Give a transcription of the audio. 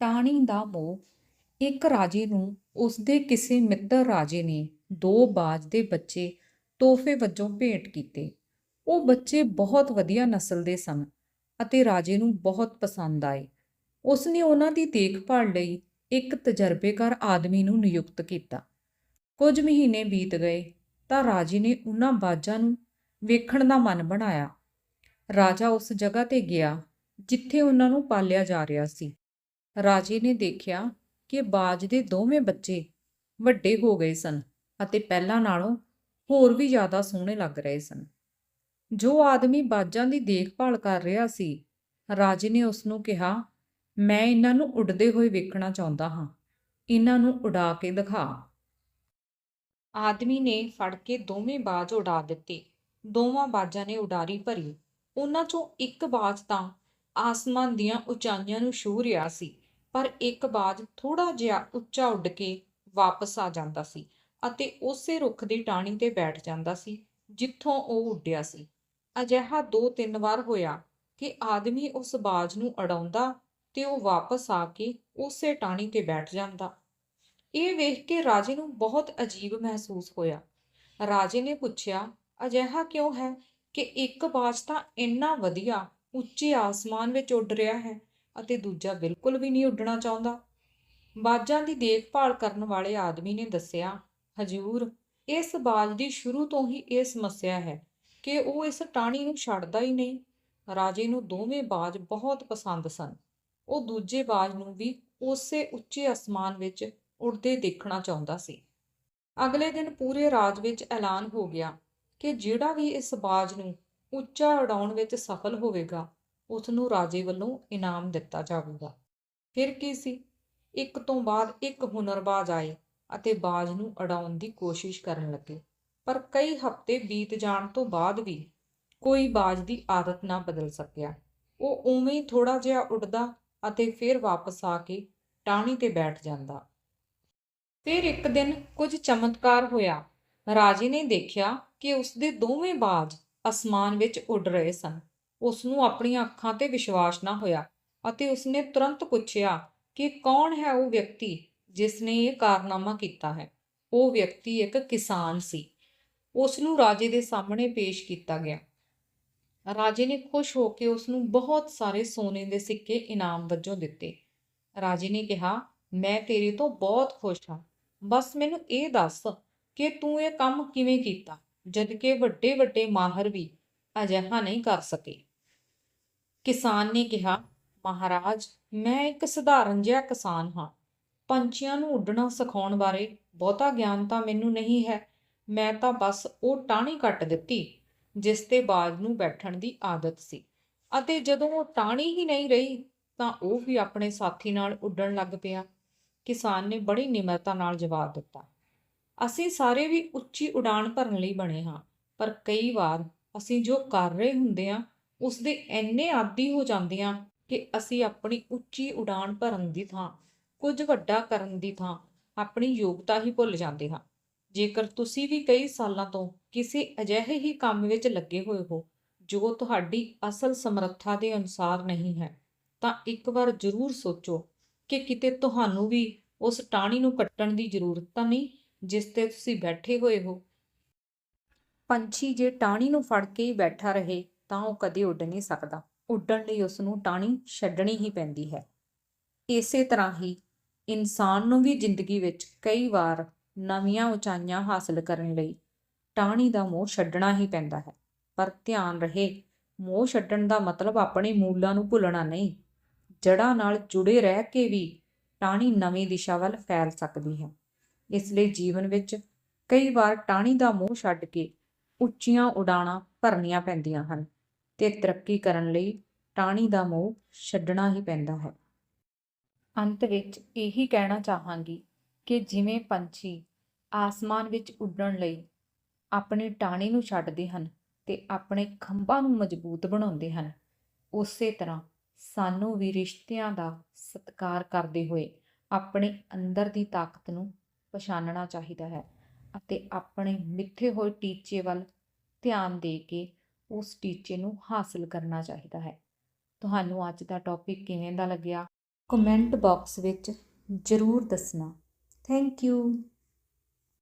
ਟਾਹਣੀ ਦਾ ਮੋਹ। ਇੱਕ ਰਾਜੇ ਨੂੰ ਉਸਦੇ ਕਿਸੇ ਮਿੱਤਰ ਰਾਜੇ ਨੇ ਦੋ ਬਾਜ ਦੇ ਬੱਚੇ ਤੋਹਫੇ ਵਜੋਂ ਭੇਟ ਕੀਤੇ। ਉਹ ਬੱਚੇ ਬਹੁਤ ਵਧੀਆ ਨਸਲ ਦੇ ਸਨ ਅਤੇ ਰਾਜੇ ਨੂੰ ਬਹੁਤ ਪਸੰਦ ਆਏ। ਉਸ ਨੇ ਉਹਨਾਂ ਦੀ ਦੇਖਭਾਲ ਲਈ ਇੱਕ ਤਜਰਬੇਕਾਰ ਆਦਮੀ ਨੂੰ ਨਿਯੁਕਤ ਕੀਤਾ। ਕੁਝ ਮਹੀਨੇ ਬੀਤ ਗਏ ਤਾਂ ਰਾਜੇ ਨੇ ਉਹਨਾਂ ਬਾਜਾਂ ਨੂੰ ਵੇਖਣ ਦਾ ਮਨ ਬਣਾਇਆ। ਰਾਜਾ ਉਸ ਜਗ੍ਹਾ ਤੇ ਗਿਆ ਜਿੱਥੇ ਉਹਨਾਂ ਨੂੰ ਪਾਲਿਆ ਜਾ ਰਿਹਾ ਸੀ। ਰਾਜੇ ਨੇ ਦੇਖਿਆ ਕਿ ਬਾਜ ਦੇ ਦੋਵੇਂ ਬੱਚੇ ਵੱਡੇ ਹੋ ਗਏ ਸਨ ਅਤੇ ਪਹਿਲਾਂ ਨਾਲੋਂ ਹੋਰ ਵੀ ਜ਼ਿਆਦਾ ਸੋਹਣੇ ਲੱਗ ਰਹੇ ਸਨ। ਜੋ ਆਦਮੀ ਬਾਜਾਂ ਦੀ ਦੇਖਭਾਲ ਕਰ ਰਿਹਾ ਸੀ, ਰਾਜੇ ਨੇ ਉਸ ਨੂੰ ਕਿਹਾ, ਮੈਂ ਇਹਨਾਂ ਨੂੰ ਉੱਡਦੇ ਹੋਏ ਵੇਖਣਾ ਚਾਹੁੰਦਾ ਹਾਂ। ਇਹਨਾਂ ਨੂੰ ਉਡਾ ਕੇ ਦਿਖਾ। ਆਦਮੀ ਨੇ ਫੜ ਕੇ ਦੋਵੇਂ ਬਾਜ ਉਡਾ ਦਿੱਤੇ। ਦੋਵਾਂ ਬਾਜਾਂ ਨੇ ਉਡਾਰੀ ਭਰੀ। ਉਹਨਾਂ ਚੋਂ ਇੱਕ ਬਾਜ ਤਾਂ ਆਸਮਾਨ ਦੀਆਂ ਉਚਾਈਆਂ ਨੂੰ ਛੂਹ ਰਿਹਾ ਸੀ। ਪਰ ਇੱਕ ਬਾਜ ਥੋੜਾ ਜਿਹਾ ਉੱਚਾ ਉੱਡ ਕੇ ਵਾਪਸ ਆ ਜਾਂਦਾ ਸੀ ਅਤੇ ਉਸੇ ਰੁੱਖ ਦੀ ਟਾਹਣੀ ਤੇ ਬੈਠ ਜਾਂਦਾ ਸੀ, ਜਿੱਥੋਂ ਉਹ ਉੱਡਿਆ ਸੀ। ਅਜਿਹਾ ਦੋ ਤਿੰਨ ਵਾਰ ਹੋਇਆ ਕਿ ਆਦਮੀ ਉਸ ਬਾਜ ਨੂੰ ਅੜਾਉਂਦਾ ਤੇ ਉਹ ਵਾਪਸ ਆ ਕੇ ਉਸੇ ਟਾਹਣੀ ਤੇ ਬੈਠ ਜਾਂਦਾ। ਇਹ ਵੇਖ ਕੇ ਰਾਜੇ ਨੂੰ ਬਹੁਤ ਅਜੀਬ ਮਹਿਸੂਸ ਹੋਇਆ। ਰਾਜੇ ਨੇ ਪੁੱਛਿਆ, ਅਜਿਹਾ ਕਿਉਂ ਹੈ ਕਿ ਇੱਕ ਬਾਜ ਤਾਂ ਇੰਨਾ ਵਧੀਆ ਉੱਚੇ ਆਸਮਾਨ ਵਿੱਚ ਉੱਡ ਰਿਹਾ ਹੈ? ਅਤੇ ਦੂਜਾ ਬਿਲਕੁਲ ਵੀ ਨਹੀਂ ਉੱਡਣਾ ਚਾਹੁੰਦਾ। ਬਾਜਾਂ ਦੀ ਦੇਖਭਾਲ ਕਰਨ ਵਾਲੇ ਆਦਮੀ ਨੇ ਦੱਸਿਆ, ਹਜੂਰ, ਇਸ ਬਾਜ ਦੀ ਸ਼ੁਰੂ ਤੋਂ ਹੀ ਇਹ ਸਮੱਸਿਆ ਹੈ ਕਿ ਉਹ ਇਸ ਟਾਹਣੀ ਨੂੰ ਛੱਡਦਾ ਹੀ ਨਹੀਂ। ਰਾਜੇ ਨੂੰ ਦੋਵੇਂ ਬਾਜ ਬਹੁਤ ਪਸੰਦ ਸਨ। ਉਹ ਦੂਜੇ ਬਾਜ ਨੂੰ ਵੀ ਉਸੇ ਉੱਚੇ ਅਸਮਾਨ ਵਿੱਚ ਉੱਡਦੇ ਦੇਖਣਾ ਚਾਹੁੰਦਾ ਸੀ। ਅਗਲੇ ਦਿਨ ਪੂਰੇ ਰਾਜ ਵਿੱਚ ਐਲਾਨ ਹੋ ਗਿਆ ਕਿ ਜਿਹੜਾ ਵੀ ਇਸ ਬਾਜ ਨੂੰ ਉੱਚਾ ਉਡਾਉਣ ਵਿੱਚ ਸਫਲ ਹੋਵੇਗਾ ਉਸ ਨੂੰ ਰਾਜੇ ਵੱਲੋਂ ਇਨਾਮ ਦਿੱਤਾ ਜਾਵੇਗਾ। ਫਿਰ ਕੀ ਸੀ? ਇੱਕ ਤੋਂ ਬਾਅਦ ਇੱਕ ਹੁਨਰਬਾਜ਼ ਆਏ ਅਤੇ ਬਾਜ ਨੂੰ ਉਡਾਉਣ ਦੀ ਕੋਸ਼ਿਸ਼ ਕਰਨ ਲੱਗੇ। ਪਰ ਕਈ ਹਫ਼ਤੇ ਬੀਤ ਜਾਣ ਤੋਂ ਬਾਅਦ ਵੀ ਕੋਈ ਬਾਜ ਦੀ ਆਦਤ ਨਾ ਬਦਲ ਸਕਿਆ। ਉਹ ਉਵੇਂ ਹੀ ਥੋੜਾ ਜਿਹਾ ਉੱਡਦਾ ਅਤੇ ਫਿਰ ਵਾਪਸ ਆ ਕੇ ਟਾਹਣੀ ਤੇ ਬੈਠ ਜਾਂਦਾ। ਫਿਰ ਇੱਕ ਦਿਨ ਕੁਝ ਚਮਤਕਾਰ ਹੋਇਆ। ਰਾਜੇ ਨੇ ਦੇਖਿਆ ਕਿ ਉਸਦੇ ਦੋਵੇਂ ਬਾਜ ਅਸਮਾਨ ਵਿੱਚ ਉੱਡ ਰਹੇ ਸਨ। ਉਸ ਨੂੰ ਆਪਣੀਆਂ ਅੱਖਾਂ ਤੇ ਵਿਸ਼ਵਾਸ ਨਾ ਹੋਇਆ ਅਤੇ ਉਸਨੇ ਤੁਰੰਤ ਪੁੱਛਿਆ ਕਿ ਕੌਣ ਹੈ ਉਹ ਵਿਅਕਤੀ ਜਿਸ ਨੇ ਇਹ ਕਾਰਨਾਮਾ ਕੀਤਾ ਹੈ? ਉਹ ਵਿਅਕਤੀ ਇੱਕ ਕਿਸਾਨ ਸੀ। ਉਸ ਨੂੰ ਰਾਜੇ ਦੇ ਸਾਹਮਣੇ ਪੇਸ਼ ਕੀਤਾ ਗਿਆ। ਰਾਜੇ ਨੇ ਖੁਸ਼ ਹੋ ਕੇ ਉਸ ਨੂੰ ਬਹੁਤ ਸਾਰੇ ਸੋਨੇ ਦੇ ਸਿੱਕੇ ਇਨਾਮ ਵਜੋਂ ਦਿੱਤੇ। ਰਾਜੇ ਨੇ ਕਿਹਾ, ਮੈਂ ਤੇਰੇ ਤੋਂ ਬਹੁਤ ਖੁਸ਼ ਹਾਂ। ਬਸ ਮੈਨੂੰ ਇਹ ਦੱਸ ਕਿ ਤੂੰ ਇਹ ਕੰਮ ਕਿਵੇਂ ਕੀਤਾ? ਜਦ ਕਿ ਵੱਡੇ ਵੱਡੇ ਮਾਹਰ ਵੀ ਅਜਿਹਾ ਨਹੀਂ ਕਰ ਸਕੇ। ਕਿਸਾਨ ਨੇ ਕਿਹਾ, ਮਹਾਰਾਜ, ਮੈਂ ਇੱਕ ਸਧਾਰਨ ਜਿਹਾ ਕਿਸਾਨ ਹਾਂ। ਪੰਛੀਆਂ ਨੂੰ ਉੱਡਣਾ ਸਿਖਾਉਣ ਬਾਰੇ ਬਹੁਤਾ ਗਿਆਨ ਤਾਂ ਮੈਨੂੰ ਨਹੀਂ ਹੈ। ਮੈਂ ਤਾਂ ਬਸ ਉਹ ਟਾਹਣੀ ਕੱਟ ਦਿੱਤੀ, ਜਿਸ ਤੇ ਬਾਜ ਨੂੰ ਬੈਠਣ ਦੀ ਆਦਤ ਸੀ। ਅਤੇ ਜਦੋਂ ਉਹ ਟਾਹਣੀ ਹੀ ਨਹੀਂ ਰਹੀ, ਤਾਂ ਉਹ ਵੀ ਆਪਣੇ ਸਾਥੀ ਨਾਲ ਉੱਡਣ ਲੱਗ ਪਿਆ। ਕਿਸਾਨ ਨੇ ਬੜੀ ਨਿਮਰਤਾ ਨਾਲ ਜਵਾਬ ਦਿੱਤਾ, ਅਸੀਂ ਸਾਰੇ ਵੀ ਉੱਚੀ ਉਡਾਣ ਭਰਨ ਲਈ ਬਣੇ ਹਾਂ, ਪਰ ਕਈ ਵਾਰ ਅਸੀਂ ਜੋ ਕਰ ਰਹੇ ਹੁੰਦੇ ਹਾਂ ਉਸ ਦੇ ਇੰਨੇ ਆਦੀ ਹੋ ਜਾਂਦੇ ਹਾਂ ਕਿ ਅਸੀਂ ਆਪਣੀ ਉੱਚੀ ਉਡਾਣ ਭਰਨ ਦੀ ਥਾਂ, ਕੁਝ ਵੱਡਾ ਕਰਨ ਦੀ ਥਾਂ, ਆਪਣੀ ਯੋਗਤਾ ਹੀ ਭੁੱਲ ਜਾਂਦੇ ਹਾਂ। ਜੇਕਰ ਤੁਸੀਂ ਵੀ ਕਈ ਸਾਲਾਂ ਤੋਂ ਕਿਸੇ ਅਜਿਹੇ ਹੀ ਕੰਮ ਵਿੱਚ ਲੱਗੇ ਹੋਏ ਹੋ, ਜੋ ਤੁਹਾਡੀ ਅਸਲ ਸਮਰੱਥਾ ਦੇ ਅਨੁਸਾਰ ਨਹੀਂ ਹੈ, ਤਾਂ ਇੱਕ ਵਾਰ ਜ਼ਰੂਰ ਸੋਚੋ ਕਿ ਕਿਤੇ ਤੁਹਾਨੂੰ ਵੀ ਉਸ ਟਾਹਣੀ ਨੂੰ ਕੱਟਣ ਦੀ ਜ਼ਰੂਰਤ ਤਾਂ ਨਹੀਂ, ਜਿਸ ਤੇ ਤੁਸੀਂ ਬੈਠੇ ਹੋਏ ਹੋ ਪੰਛੀ ਜੇ ਟਾਹਣੀ ਨੂੰ ਫੜ ਕੇ ਹੀ ਬੈਠਾ ਰਹੇ ਤਾਂ ਉਹ ਕਦੇ ਉੱਡ ਨਹੀਂ ਸਕਦਾ। ਉੱਡਣ ਲਈ ਉਸ ਨੂੰ ਟਾਹਣੀ ਛੱਡਣੀ ਹੀ ਪੈਂਦੀ ਹੈ। ਇਸੇ ਤਰ੍ਹਾਂ ਹੀ ਇਨਸਾਨ ਨੂੰ ਵੀ ਜ਼ਿੰਦਗੀ ਵਿੱਚ ਕਈ ਵਾਰ ਨਵੀਆਂ ਉਚਾਈਆਂ ਹਾਸਲ ਕਰਨ ਲਈ ਟਾਹਣੀ ਦਾ ਮੋਹ ਛੱਡਣਾ ਹੀ ਪੈਂਦਾ ਹੈ। ਪਰ ਧਿਆਨ ਰਹੇ, ਮੋਹ ਛੱਡਣ ਦਾ ਮਤਲਬ ਆਪਣੇ ਮੂਲਾਂ ਨੂੰ ਭੁੱਲਣਾ ਨਹੀਂ। ਜੜ੍ਹਾਂ ਨਾਲ ਜੁੜੇ ਰਹਿ ਕੇ ਵੀ ਟਾਹਣੀ ਨਵੀਂ ਦਿਸ਼ਾ ਵੱਲ ਫੈਲ ਸਕਦੀ ਹੈ। ਇਸ ਲਈ ਜੀਵਨ ਵਿੱਚ ਕਈ ਵਾਰ ਟਾਹਣੀ ਦਾ ਮੋਹ ਛੱਡ ਕੇ ਉੱਚੀਆਂ ਉਡਾਣਾਂ ਭਰਨੀਆਂ ਪੈਂਦੀਆਂ ਹਨ ਤੇ ਤਰੱਕੀ ਕਰਨ ਲਈ ਟਾਣੀ ਦਾ ਮੋਹ ਛੱਡਣਾ ਹੀ ਪੈਂਦਾ ਹੈ। ਅੰਤ ਵਿੱਚ ਇਹੀ ਕਹਿਣਾ ਚਾਹਾਂਗੀ ਕਿ ਜਿਵੇਂ ਪੰਛੀ ਆਸਮਾਨ ਵਿੱਚ ਉੱਡਣ ਲਈ ਆਪਣੀ ਟਾਹਣੀ ਨੂੰ ਛੱਡਦੇ ਹਨ ਤੇ ਆਪਣੇ ਖੰਭਾਂ ਨੂੰ ਮਜ਼ਬੂਤ ਬਣਾਉਂਦੇ ਹਨ, ਉਸੇ ਤਰ੍ਹਾਂ ਸਾਨੂੰ ਵੀ ਰਿਸ਼ਤਿਆਂ ਦਾ ਸਤਿਕਾਰ ਕਰਦੇ ਹੋਏ ਆਪਣੇ ਅੰਦਰ ਦੀ ਤਾਕਤ ਨੂੰ ਪਛਾਣਨਾ ਚਾਹੀਦਾ ਹੈ ਅਤੇ ਆਪਣੇ ਮਿੱਥੇ ਹੋਏ ਟੀਚੇ ਵੱਲ ਧਿਆਨ ਦੇ ਕੇ ਉਸ ਟੀਚੇ ਨੂੰ ਹਾਸਲ ਕਰਨਾ ਚਾਹੀਦਾ ਹੈ। ਤੁਹਾਨੂੰ ਅੱਜ ਦਾ ਟੌਪਿਕ ਕਿਵੇਂ ਦਾ ਲੱਗਿਆ? ਕਮੈਂਟ ਬਾਕਸ ਵਿੱਚ ਜ਼ਰੂਰ ਦੱਸਣਾ। Thank you